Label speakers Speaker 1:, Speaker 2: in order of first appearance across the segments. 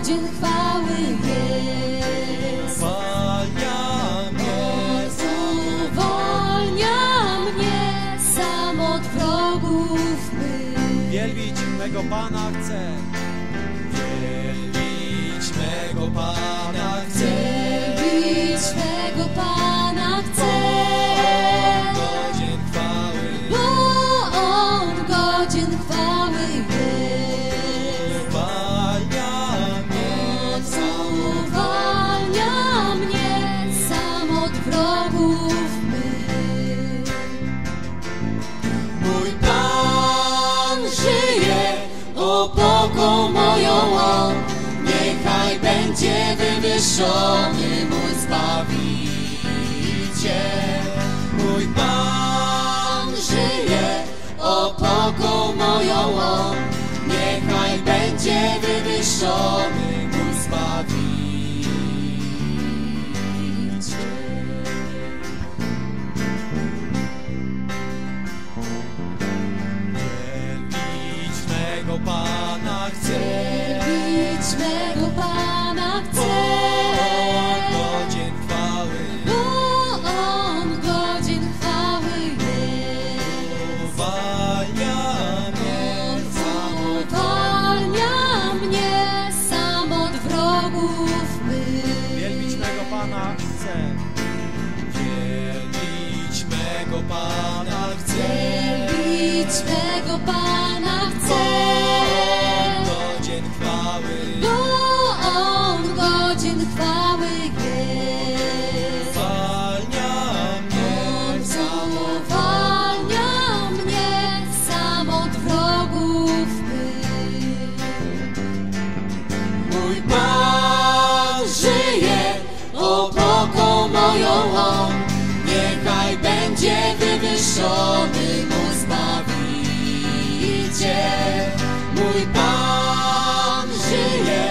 Speaker 1: godzien chwały
Speaker 2: jest.
Speaker 1: Uwalnia mnie,
Speaker 2: uwalnia mnie sam od wrogów my.
Speaker 1: Wielbić mego Pana chcę. Wielbić mego Pana. Będzie wywyższony mój Zbawiciel. Mój Pan żyje, opoką moją On, niechaj będzie wywyższony mój Zbawiciel. Wielbić mego Pana chcę,
Speaker 2: Wielbić mego Pana
Speaker 1: Pana chcę. Wielbić mego Pana chcę.
Speaker 2: Wielbić mego Pana
Speaker 1: Bo
Speaker 2: chcę,
Speaker 1: godzien chwały.
Speaker 2: bo On godzien chwały jest.
Speaker 1: Uwalnia mnie sam od
Speaker 2: Uwalnia mnie sam od wrogów.
Speaker 1: Mój Pan Niechaj będzie wywyższony mój Zbawiciel. Mój Pan żyje,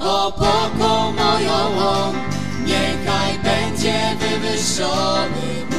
Speaker 1: opoką moją On, niechaj będzie wywyższony